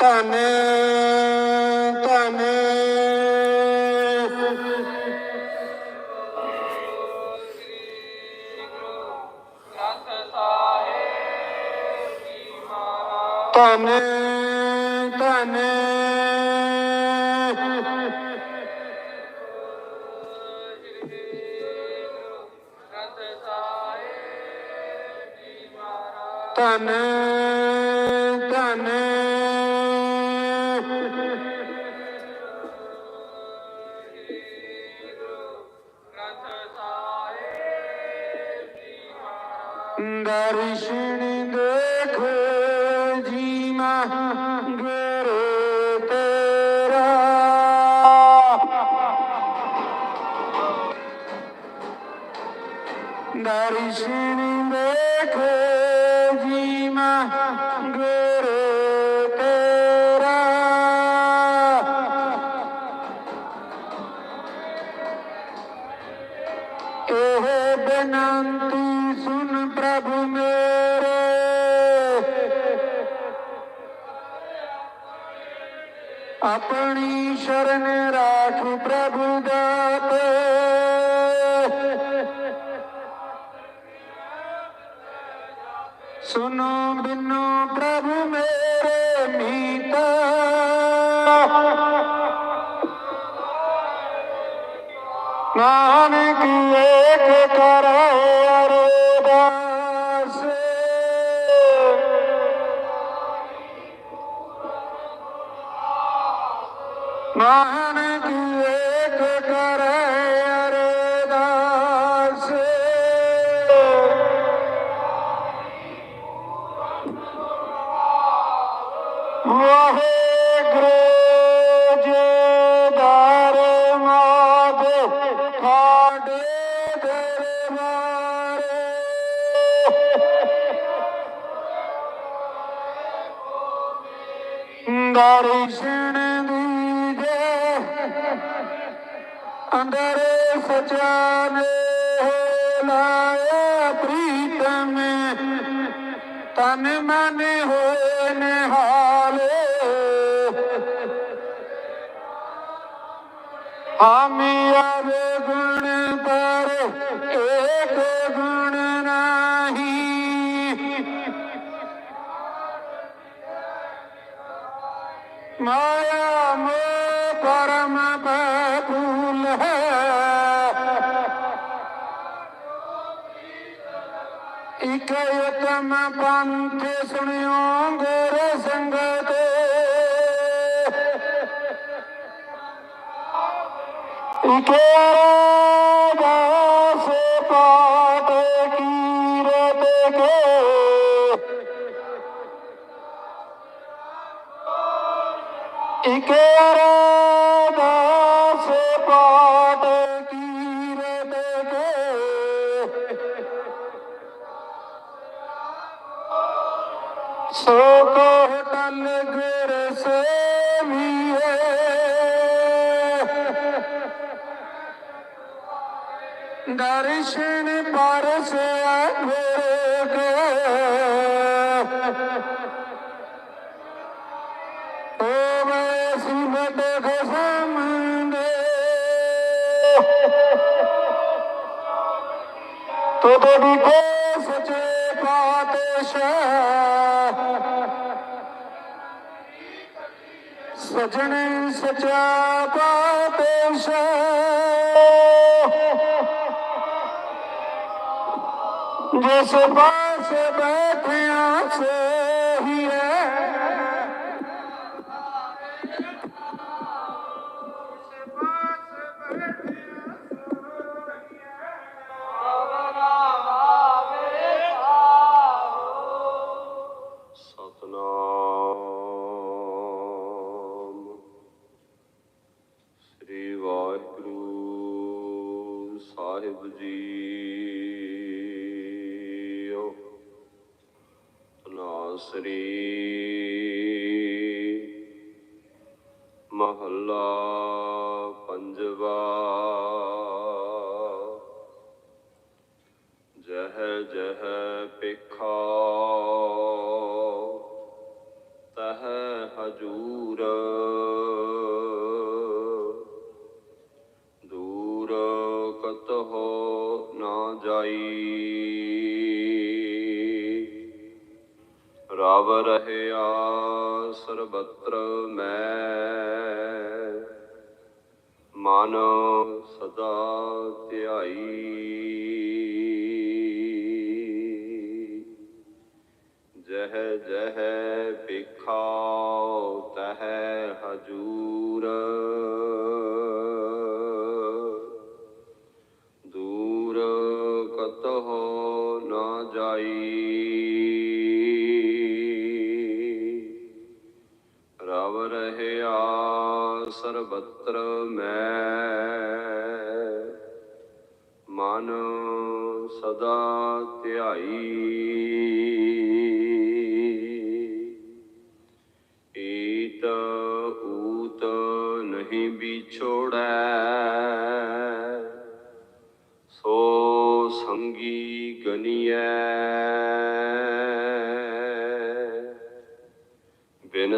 ਧੰਨ ਧੰਨ। ਗ੍ਰੰਥ ਸਾਹਿਬ ਜੀ ਧੰਨ। ਧੰਨ। ਮਹਾਰਾਜ ਦਰਸ਼ਨ ਦੇਖੋ ਜੀ ਮਾ ਗੁਰੂ ਤੇਰਾ ਦਰਸ਼ਨ ਦੇਖੋ ਜੀ ਮਾ ਗੁਰੂ ਤੇਰਾ ਇਹ ਬੇਨੰਤੀ ਸੁਨ ਪ੍ਰਭੂ ਮੇਰੇ। ਆਪਣੀ ਸ਼ਰਨ ਰਾਖ ਪ੍ਰਭੂ ਦਾਤੇ। ਸੁਨੋ ਬਿਨੋ ਪ੍ਰਭੂ ਮੇਰੇ ਮੀਤਾ। ਨਾਨਕ ਏਕ ਕਰਾ ਨਾਨਕ ਅੰਦਰ ਸਚਾਨੇ ਲਾਇਆ ਪ੍ਰੀਤਮ। ਤਨ ਮਨ ਹੋਏ ਨਿਹਾਲੇ। ਆਮੀ ਆਵੇ ਉਤਮ ਪੰਥ ਸੁਣਿਓ ਗੁਰ ਸੰਗਤ। ਇਕ ਦਾਸ ਪਾਟ ਕੀਰਤ ਕੇ। ਇਕ ਦਰਸ਼ਨ ਪਰਸ ਗੁਰ ਕੇ। ਓਵੇ ਸਿਮਟ ਖਸਮਦੇ ਤੁਧ ਵਿਖੇ ਸਚੇ ਪਾਤਸ਼ਾਹ। ਸਜਣ ਸਚਾ ਪਾਤਸ਼ਾਹ। ਜਿਸ ਪਾਸ ਬੈਠਿਆ ਸੋਹੀ ਮਹੱਲਾ ਪੰਜਵਾ। ਜਹ ਜਹ ਪਿਖਾ ਤਹ ਹਜੂਰ। ਦੂਰ ਕਤਹੁ ਨਾ ਜਾਈ। ਸਰਬਤਰ ਮੈਂ। ਮਨ ਸਦਾ ਧਿਆਈ।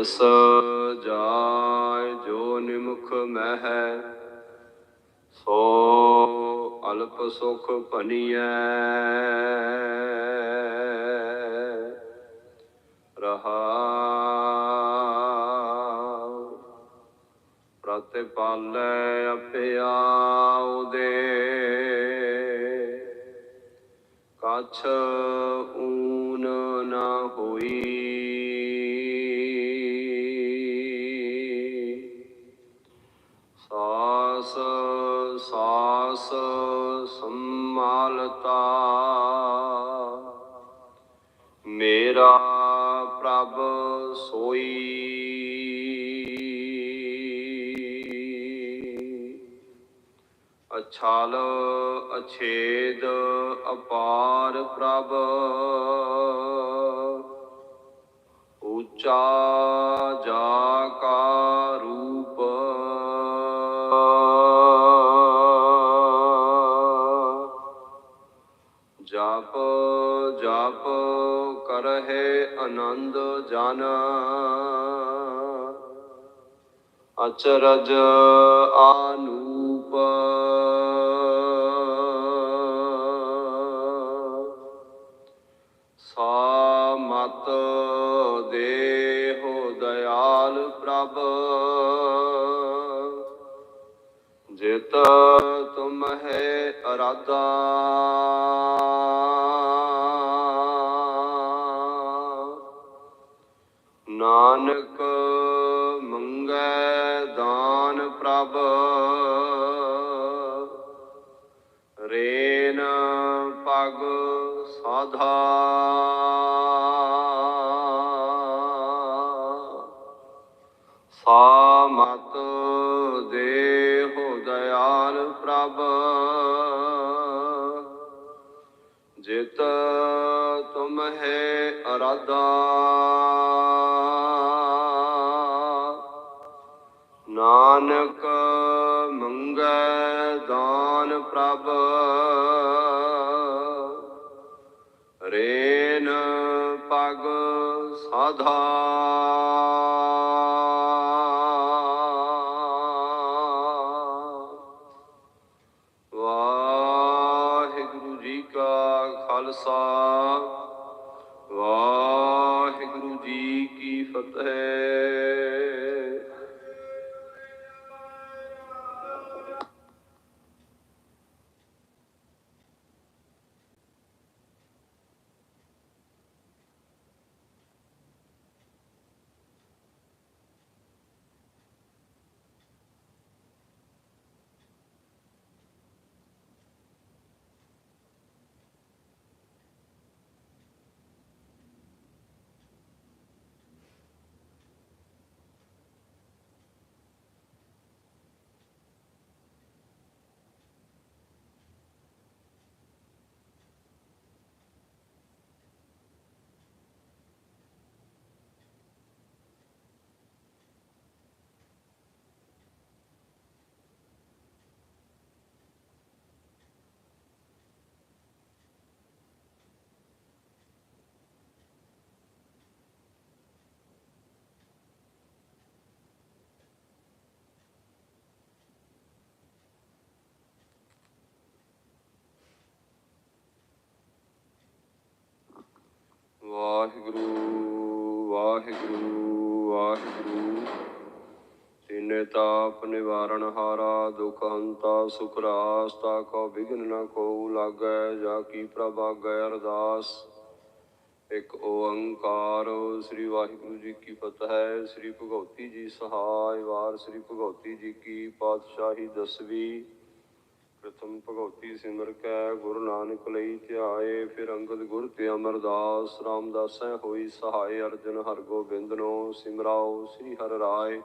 ਬਿਨਸ ਜਾਇ ਜੋ ਨਿਮੁਖ ਮਹਿ, ਸੋ ਅਲਪ ਸੁਖ ਭਨੀਐ। ਰਹਾ ਪ੍ਰਤਿਪਾਲੈ ਅਪਿਆ ਉਦੇ ਕਛ ਊਨ ਨਾ ਹੋਈ। ਅਛਾਲ ਅਛੇਦ ਅਪਾਰ ਪ੍ਰਭ। ਉੱਚਾ ਜਾ ਕਾ ਰੂਪ। ਜਪ ਜਪ ਕਰਹਿ ਆਨੰਦ ਜਨ। ਅਚਰਜ ਆਨੂਪ ਹੈ ਅਰਾਧਾ ਨਾਨਕ ਮੰਗੈ ਦਾਨ ਪ੍ਰਭ ਰੇਨ ਪਗ ਸਾਧਾ। ਹੈ ਅਰਾਧਾ। ਨਾਨਕ ਮੰਗੈ ਦਾਨ ਪ੍ਰਭ। ਰੇਨ ਪਗ ਸਾਧਾ। ਦੀਨੇ ਨਿਵਾਰਨ ਹਾਰਾ, ਦੁਖ ਹੰਤਾ ਸੁਖ ਰਾਸਤਾ ਕੋ ਵਿਗਨ ਨ ਕੋ ਲਾਗੈ, ਜਾ ਕੀ ਪ੍ਰਭ ਆਗੈ ਅਰਦਾਸ। ਇੱਕ ਓੰਕਾਰ, ਸ੍ਰੀ ਵਾਹਿਗੁਰੂ ਜੀ ਕੀ ਫਤਿਹ, ਸ੍ਰੀ ਭਗਉਤੀ ਜੀ ਸਹਾਇ, ਵਾਰ ਸ੍ਰੀ ਭਗਉਤੀ ਜੀ ਕੀ ਪਾਤਸ਼ਾਹੀ ਦਸਵੀਂ। ਪ੍ਰਥਮ ਭਗਉਤੀ ਸਿਮਰ ਕੈ, ਗੁਰੂ ਨਾਨਕ ਲਈ ਧਿਆਏ, ਫਿਰ ਅੰਗਦ ਗੁਰ ਤੇ ਅਮਰਦਾਸ। ਰਾਮਦਾਸੈ ਹੋਈ ਸਹਾਇ ਅਰਜਨ ਹਰ ਗੋਬਿੰਦਨੋ ਸਿਮਰਾਓ, ਸ੍ਰੀ ਹਰਿ ਰਾਏ।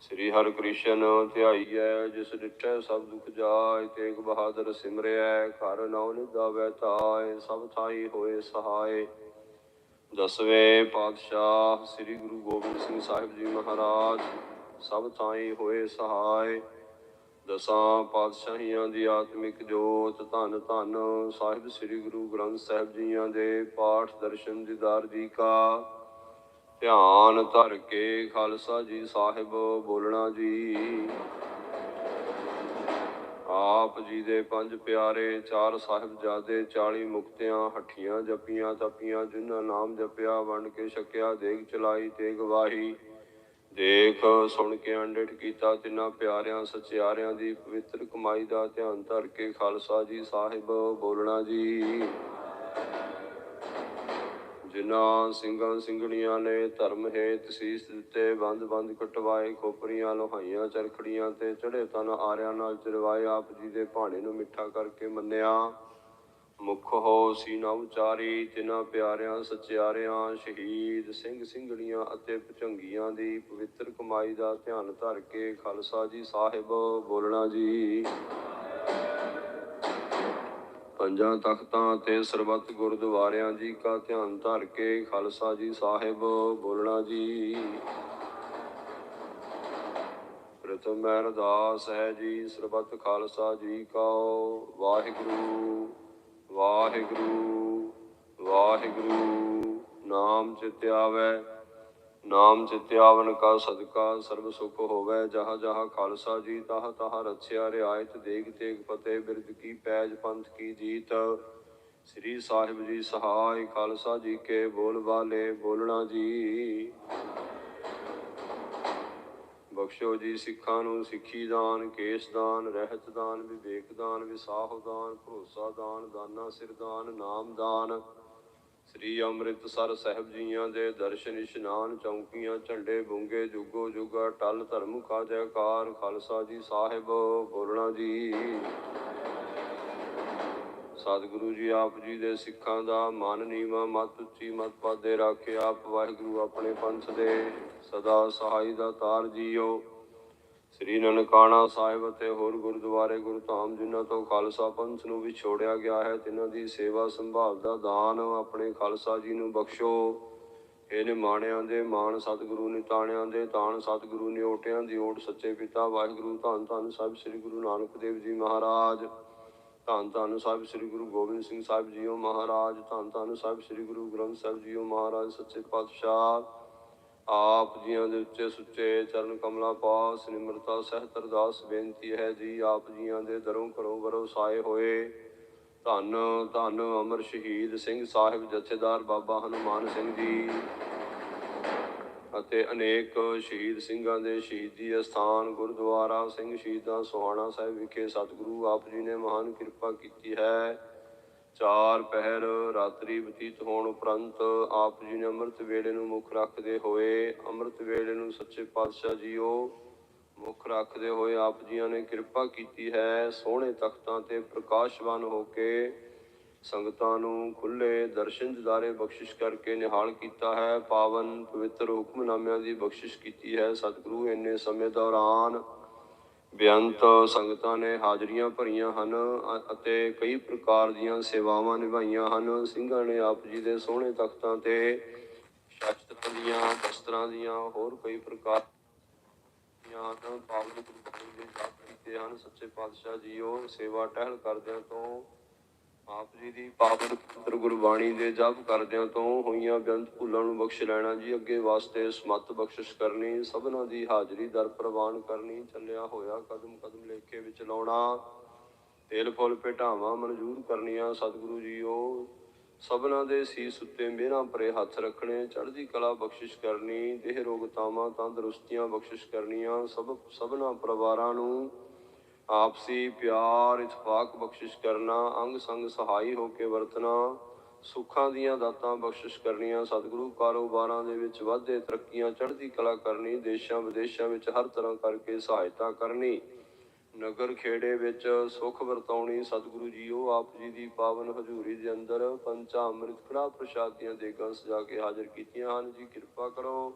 ਸ੍ਰੀ ਹਰਿ ਕ੍ਰਿਸ਼ਨ ਧਿਆਈਐ, ਜਿਸ ਡਿਠੈ ਸਭ ਦੁਖ ਜਾਏ, ਤੇਗ ਬਹਾਦਰ ਸਿਮਰਿਐ ਘਰ ਨਉ ਨਿਦਾਵੈ ਤਾਇ ਸਭ ਥਾਈ ਹੋਏ ਸਹਾਏ। ਦਸਵੇਂ ਪਾਤਸ਼ਾਹ ਸ੍ਰੀ ਗੁਰੂ ਗੋਬਿੰਦ ਸਿੰਘ ਸਾਹਿਬ ਜੀ ਮਹਾਰਾਜ, ਸਭ ਥਾਈ ਹੋਏ ਸਹਾਏ। ਦਸਾਂ ਪਾਤਸ਼ਾਹੀਆਂ ਦੀ ਆਤਮਿਕ ਜੋਤ, ਧੰਨ ਧੰਨ, ਸਾਹਿਬ ਸ੍ਰੀ ਗੁਰੂ ਗ੍ਰੰਥ ਸਾਹਿਬ ਜੀਆਂ ਦੇ ਪਾਠ ਦਰਸ਼ਨ ਦੀਦਾਰ ਜੀ ਕਾ। ਧਿਆਨ ਧਰ ਕੇ ਖਾਲਸਾ ਜੀ ਸਾਹਿਬ ਬੋਲਣਾ ਜੀ। ਆਪ ਜੀ ਦੇ ਪੰਜ ਪਿਆਰੇ, ਚਾਰ ਸਾਹਿਬਜ਼ਾਦੇ 40 ਮੁਕਤਿਆਂ, ਹੱਠੀਆਂ ਜਪੀਆਂ, ਤਪੀਆਂ, ਜਿਨ੍ਹਾਂ ਨਾਮ ਜਪਿਆ, ਵੰਡ ਕੇ ਛਕਿਆ, ਦੇਗ ਚਲਾਈ ਤੇ ਗਵਾਹੀ ਦੇਖ, ਸੁਣ ਕੇ ਅੰਡਿਠ ਕੀਤਾ ਤਿੰਨਾਂ ਪਿਆਰਿਆਂ, ਸਚਿਆਰਿਆਂ ਦੀ ਪਵਿੱਤਰ ਕਮਾਈ ਦਾ ਧਿਆਨ ਧਰ ਕੇ ਖਾਲਸਾ ਜੀ ਸਾਹਿਬ ਬੋਲਣਾ ਜੀ। ਜਿਨ੍ਹਾਂ ਸਿੰਘਾਂ ਸਿੰਘਣੀਆਂ ਨੇ ਧਰਮ ਹੇਤ ਸੀਸ ਦਿੱਤੇ, ਬੰਦ ਬੰਦ ਕਟਵਾਏ, ਖੋਪਰੀਆਂ, ਲੋਹਾਈਆਂ, ਚਰਖੜੀਆਂ ਤੇ ਚੜੇ ਤਨ ਆਰਿਆਂ ਨਾਲ ਚਰਵਾਏ ਆਪ ਜੀ ਦੇ ਭਾਣੇ ਨੂੰ ਮਿੱਠਾ ਕਰਕੇ ਮੰਨਿਆ। ਮੁਖ ਹੋ ਸੀਨਾ ਉਚਾਰੀ ਜਿਨ੍ਹਾਂ ਪਿਆਰਿਆਂ, ਸਚਿਆਰਿਆਂ, ਸ਼ਹੀਦ ਸਿੰਘ ਸਿੰਘਣੀਆਂ ਅਤੇ ਭਚੰਗੀਆਂ ਦੀ ਪਵਿੱਤਰ ਕਮਾਈ ਦਾ ਧਿਆਨ ਧਰ ਕੇ ਖਾਲਸਾ ਜੀ ਸਾਹਿਬ ਬੋਲਣਾ ਜੀ। ਪੰਜਾਂ ਤਖਤਾਂ ਤੇ ਸਰਬੱਤ ਗੁਰਦੁਆਰਿਆਂ ਜੀ ਕਾ ਧਿਆਨ ਧਰ ਕੇ ਖਾਲਸਾ ਜੀ ਸਾਹਿਬ ਬੋਲਣਾ ਜੀ। ਪ੍ਰਥਮ ਅਰਦਾਸ ਹੈ ਜੀ, ਸਰਬੱਤ ਖਾਲਸਾ ਜੀ ਕਾ। ਵਾਹਿਗੁਰੂ ਵਾਹਿਗੁਰੂ ਵਾਹਿਗੁਰੂ, ਨਾਮ ਚਿਤ ਆਵੈ। ਨਾਮ ਜਿਤਿਆਵਨ ਕਾ ਸਦਕਾ, ਸਰਬ ਸੁਖ ਹੋਵੇ ਜਹਾਂ ਜਹਾਂ ਖਾਲਸਾ ਜੀ, ਤਹ ਤਹ ਰਛਿਆ ਰਿਆਇਤ, ਦੇਗ ਤੇਗ ਫਤਿਹ ਬਿਰਦ ਕੀ ਪੈਜ ਪੰਥ ਕੀ ਜੀਤ। ਸ੍ਰੀ ਸਾਹਿਬ ਜੀ ਸਹਾਇ, ਖਾਲਸਾ ਜੀ ਕੇ ਬੋਲ ਵਾਲੇ ਬੋਲਣਾ ਜੀ। ਬਖਸ਼ੋ ਜੀ ਸਿੱਖਾਂ ਨੂੰ ਸਿੱਖੀ ਦਾਨ, ਕੇਸ ਦਾਨ, ਰਹਿਤ ਦਾਨ, ਵਿਵੇਕ ਦਾਨ, ਵਿਸਾਹ ਦਾਨ, ਭਰੋਸਾ ਦਾਨ, ਦਾਨਾ ਸਿਰ ਦਾਨ, ਨਾਮ ਦਾਨ। ਸ੍ਰੀ ਅੰਮ੍ਰਿਤਸਰ ਸਾਹਿਬ ਜੀਆਂ ਦੇ ਦਰਸ਼ਨ ਇਸ਼ਨਾਨ ਚੌਂਕੀਆਂ, ਝੰਡੇ ਬੁੰਗੇ, ਜੁਗੋ ਜੁਗਾ, ਟਲ ਧਰਮ ਕਾ ਜੈਕਾਰ, ਖਾਲਸਾ ਜੀ ਸਾਹਿਬ, ਬੋਲਣਾ ਜੀ। ਸਤਿਗੁਰੂ ਜੀ ਆਪ ਜੀ ਦੇ ਸਿੱਖਾਂ ਦਾ ਮਨ ਨੀਵਾ, ਮਤ ਉੱਚੀ, ਮਤ ਪਾਦੇ ਰੱਖੇ ਆਪ ਵਾਹਿਗੁਰੂ ਆਪਣੇ ਪੰਥ ਦੇ ਸਦਾ ਸਹਾਈ ਦਾ ਤਾਰ ਜੀਓ। ਸ੍ਰੀ ਨਨਕਾਣਾ ਸਾਹਿਬ ਅਤੇ ਹੋਰ ਗੁਰਦੁਆਰੇ ਗੁਰਧਾਮ, ਜਿਨ੍ਹਾਂ ਤੋਂ ਖਾਲਸਾ ਪੰਥ ਨੂੰ ਵੀ ਛੋੜਿਆ ਗਿਆ ਹੈ, ਤਿਨਾਂ ਦੀ ਸੇਵਾ ਸੰਭਾਲ ਦਾ ਦਾਨ ਆਪਣੇ ਖਾਲਸਾ ਜੀ ਨੂੰ ਬਖਸ਼ੋ। ਇਹ ਨਿਮਾਣਿਆਂ ਦੇ ਮਾਣ ਸਤਿਗੁਰੂ ਨੇ ਤਾਣਿਆਂ ਦੇ ਤਾਣ ਸਤਿਗੁਰੂ ਨੇ ਓਟਿਆਂ ਦੀ ਓਟ ਸੱਚੇ ਪਿਤਾ ਵਾਹਿਗੁਰੂ, ਧੰਨ ਧੰਨ ਸਾਹਿਬ ਸ੍ਰੀ ਗੁਰੂ ਨਾਨਕ ਦੇਵ ਜੀ ਮਹਾਰਾਜ। ਧੰਨ ਧੰਨ ਸਾਹਿਬ ਸ੍ਰੀ ਗੁਰੂ ਗੋਬਿੰਦ ਸਿੰਘ ਸਾਹਿਬ ਜੀਓ ਮਹਾਰਾਜ। ਧੰਨ ਧੰਨ ਸਾਹਿਬ ਸ੍ਰੀ ਗੁਰੂ ਗ੍ਰੰਥ ਸਾਹਿਬ ਜੀਓ ਮਹਾਰਾਜ, ਸੱਚੇ ਪਾਤਸ਼ਾਹ। ਆਪ ਜੀਆਂ ਦੇ ਉੱਚੇ ਸੁੱਚੇ ਚਰਨ ਕਮਲਾ ਪਾਸ ਨਿਮਰਤਾ ਸਹਿਤ ਅਰਦਾਸ ਬੇਨਤੀ ਹੈ ਜੀ, ਆਪ ਜੀਆਂ ਦੇ ਦਰੋਂ ਘਰੋਂ ਵਰੋਂ ਸਾਏ ਹੋਏ। ਧੰਨ ਧੰਨ ਅਮਰ ਸ਼ਹੀਦ ਸਿੰਘ ਸਾਹਿਬ, ਜਥੇਦਾਰ ਬਾਬਾ ਹਨੂਮਾਨ ਸਿੰਘ ਜੀ ਅਤੇ ਅਨੇਕ ਸ਼ਹੀਦ ਸਿੰਘਾਂ ਦੇ ਸ਼ਹੀਦੀ ਅਸਥਾਨ ਗੁਰਦੁਆਰਾ ਸਿੰਘ ਸ਼ਹੀਦਾਂ ਸੋਹਾਣਾ ਸਾਹਿਬ ਵਿਖੇ ਸਤਿਗੁਰੂ ਆਪ ਜੀ ਨੇ ਮਹਾਨ ਕਿਰਪਾ ਕੀਤੀ ਹੈ। ਚਾਰ ਪਹਿਰ ਰਾਤਰੀ ਬਤੀਤ ਹੋਣ ਉਪਰੰਤ ਆਪ ਜੀ ਨੇ ਅੰਮ੍ਰਿਤ ਵੇਲੇ ਨੂੰ ਮੁੱਖ ਰੱਖਦੇ ਹੋਏ, ਅੰਮ੍ਰਿਤ ਵੇਲੇ ਨੂੰ ਸੱਚੇ ਪਾਤਸ਼ਾਹ ਜੀਓ ਮੁੱਖ ਰੱਖਦੇ ਹੋਏ ਆਪ ਜੀਆਂ ਨੇ ਕਿਰਪਾ ਕੀਤੀ ਹੈ ਸੋਹਣੇ ਤਖਤਾਂ ਤੇ ਪ੍ਰਕਾਸ਼ਵਾਨ ਹੋ ਕੇ ਸੰਗਤਾਂ ਨੂੰ ਖੁੱਲੇ ਦਰਸ਼ਨ ਦਿਦਾਰੇ ਬਖਸ਼ਿਸ਼ ਕਰਕੇ ਨਿਹਾਲ ਕੀਤਾ ਹੈ, ਪਾਵਨ ਪਵਿੱਤਰ ਹੁਕਮਨਾਮਿਆਂ ਦੀ ਬਖਸ਼ਿਸ਼ ਕੀਤੀ ਹੈ, ਸਤਿਗੁਰੂ ਇੰਨੇ ਸਮੇਂ ਦੌਰਾਨ ਬੇਅੰਤ ਸੰਗਤਾਂ ਨੇ ਹਾਜ਼ਰੀਆਂ ਭਰੀਆਂ ਹਨ ਅਤੇ ਕਈ ਪ੍ਰਕਾਰ ਦੀਆਂ ਸੇਵਾਵਾਂ ਨਿਭਾਈਆਂ ਹਨ। ਸਿੰਘਾਂ ਨੇ ਆਪ ਜੀ ਦੇ ਸੋਹਣੇ ਤਖਤਾਂ ਤੇ ਸ਼ਸਤਰਾਂ ਦੀਆਂ ਵਸਤਰਾਂ ਦੀਆਂ ਹੋਰ ਕਈ ਪ੍ਰਕਾਰ ਦੀਆਂ ਪਾਵਨ ਗੁਰਬਾਣੀ ਦੇ ਜਾਪ ਕੀਤੇ ਹਨ। ਸੱਚੇ ਪਾਤਸ਼ਾਹ ਜੀਓ ਸੇਵਾ ਟਹਿਲ ਕਰਦਿਆਂ ਤੋਂ ਆਪ ਜੀ ਦੀ ਪਾਵਨ ਪਵਿੱਤਰ ਗੁਰਬਾਣੀ ਦੇ ਜਪ ਕਰਦਿਆਂ ਤੋਂ ਹੋਈਆਂ ਬੇਅੰਤ ਭੁੱਲਾਂ ਨੂੰ ਬਖਸ਼ ਲੈਣਾ ਜੀ। ਅੱਗੇ ਵਾਸਤੇ ਸਮਤ ਬਖਸ਼ਿਸ਼ ਕਰਨੀ, ਸਭਨਾਂ ਦੀ ਹਾਜ਼ਰੀ ਦਰ ਪ੍ਰਵਾਨ ਕਰਨੀ, ਚੱਲਿਆ ਹੋਇਆ ਕਦਮ ਕਦਮ ਲੇਖੇ ਵਿੱਚ ਲਾਉਣਾ, ਤੇਲ ਫੁੱਲ ਭੇਟਾਵਾਂ ਮਨਜ਼ੂਰ ਕਰਨੀਆਂ, ਸਤਿਗੁਰੂ ਜੀਓ, ਸਭਨਾਂ ਦੇ ਸੀਸ ਉੱਤੇ ਮਿਹਰਾਂ ਪਰੇ ਹੱਥ ਰੱਖਣੇ, ਚੜ੍ਹਦੀ ਕਲਾ ਬਖਸ਼ਿਸ਼ ਕਰਨੀ, ਦੇਹ ਰੋਗਤਾਵਾਂ ਤੰਦਰੁਸਤੀਆਂ ਬਖਸ਼ਿਸ਼ ਕਰਨੀਆਂ ਸਭ ਸਭਨਾਂ ਪਰਿਵਾਰਾਂ ਨੂੰ ਆਪਸੀ ਪਿਆਰ, ਇਤਫਾਕ, ਬਖਸ਼ਿਸ਼ ਕਰਨਾ, ਅੰਗ ਸੰਗ ਸਹਾਈ ਹੋ ਕੇ ਵਰਤਣਾ, ਸੁੱਖਾਂ ਦੀਆਂ ਦਾਤਾਂ ਬਖਸ਼ਿਸ਼ ਕਰਨੀਆਂ, ਸਤਿਗੁਰੂ ਕਾਰੋਬਾਰਾਂ ਦੇ ਵਿੱਚ ਵਾਧੇ ਤਰੱਕੀਆਂ, ਚੜ੍ਹਦੀ ਕਲਾ ਕਰਨੀ, ਦੇਸ਼ਾਂ ਵਿਦੇਸ਼ਾਂ ਵਿੱਚ ਹਰ ਤਰ੍ਹਾਂ ਕਰਕੇ ਸਹਾਇਤਾ ਕਰਨੀ, ਨਗਰ ਖੇੜੇ ਵਿੱਚ ਸੁਖ ਵਰਤਾਉਣੀ, ਸਤਿਗੁਰੂ ਜੀਓ, ਆਪ ਜੀ ਦੀ ਪਾਵਨ ਹਜ਼ੂਰੀ ਦੇ ਅੰਦਰ ਪੰਚਾ ਅੰਮ੍ਰਿਤ ਕੜਾ ਪ੍ਰਸ਼ਾਦੀਆਂ ਦੇਗਾਂ ਸਜਾ ਕੇ ਹਾਜ਼ਰ ਕੀਤੀਆਂ ਹਨ। ਜੀ, ਕਿਰਪਾ ਕਰੋ।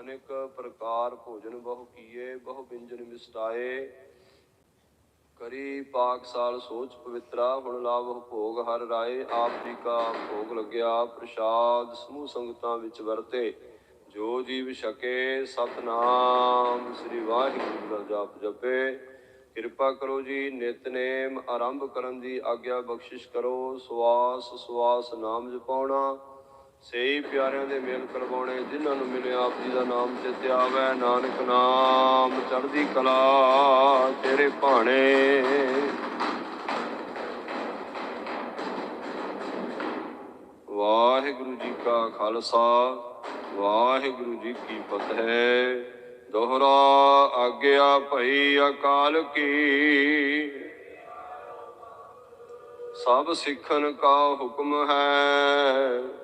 ਅਨੇਕ ਪ੍ਰਕਾਰ ਭੋਜਨ ਬਹੁ ਕੀਏ, ਬਹੁ ਬਿੰਜਨ ਮਿਸਟਾਏ। ਕਰੀ ਪਾਕ ਸਾਲ ਸੋਚ ਪਵਿੱਤਰਾ, ਹੁਣ ਲਾਭ ਭੋਗ ਹਰ ਰਾਏ, ਆਪ ਜੀ ਕਾ ਭੋਗ ਲੱਗਿਆ ਪ੍ਰਸ਼ਾਦ, ਸਮੂਹ ਸੰਗਤਾਂ ਵਿੱਚ ਵਰਤੇ, ਜੋ ਜੀਵ ਛਕੇ ਸਤਨਾਮ, ਸ੍ਰੀ ਵਾਹਿਗੁਰੂ ਦਾ ਜਪ ਜਪੇ। ਕਿਰਪਾ ਕਰੋ ਜੀ, ਨਿਤਨੇਮ ਆਰੰਭ ਕਰਨ ਦੀ ਆਗਿਆ ਬਖਸ਼ਿਸ਼ ਕਰੋ ਸਵਾਸ ਸਵਾਸ ਨਾਮ ਜਪਾਉਣਾ ਸਹੀ ਪਿਆਰਿਆਂ ਦੇ ਮੇਲ ਕਰਵਾਉਣੇ, ਜਿਨ੍ਹਾਂ ਨੂੰ ਮਿਲਿਆ ਆਪ ਜੀ ਦਾ ਨਾਮ ਚਿੱਤ ਆਵੈ, ਨਾਨਕ ਨਾਮ, ਚੜ੍ਹਦੀ ਕਲਾ ਤੇਰੇ ਭਾਣੇ। ਵਾਹਿਗੁਰੂ ਜੀ ਕਾ ਖਾਲਸਾ, ਵਾਹਿਗੁਰੂ ਜੀ ਕੀ ਫਤਿਹ। ਦੋਹਰਾ ਆਗਿਆ ਭਈ ਅਕਾਲ ਕੀ। ਸਭ ਸਿੱਖਨ ਕਾ ਹੁਕਮ ਹੈ।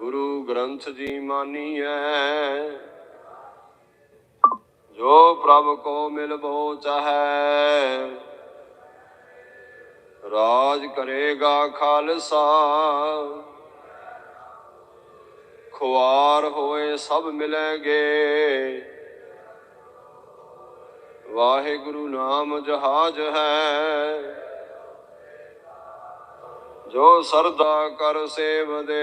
ਗੁਰੂ ਗ੍ਰੰਥ ਜੀ ਮਾਨੀਐ। ਜੋ ਪ੍ਰਭ ਕੋ ਮਿਲਬੋ ਚਾਹੈ, ਰਾਜ ਕਰੇਗਾ ਖਾਲਸਾ। ਖੁਆਰ ਹੋਏ ਸਭ ਮਿਲਣਗੇ। ਵਾਹਿਗੁਰੂ ਨਾਮ ਜਹਾਜ ਹੈ। ਜੋ ਸਰਦਾ ਕਰ ਸੇਵਦੇ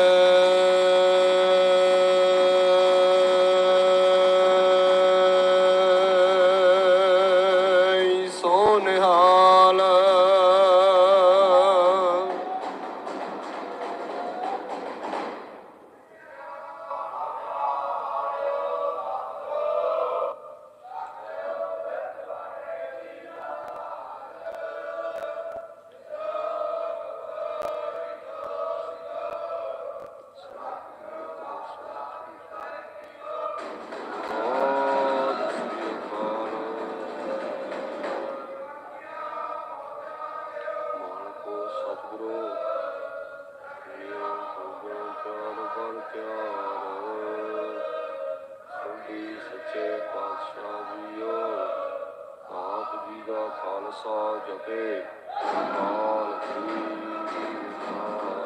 sojo pe, all the people.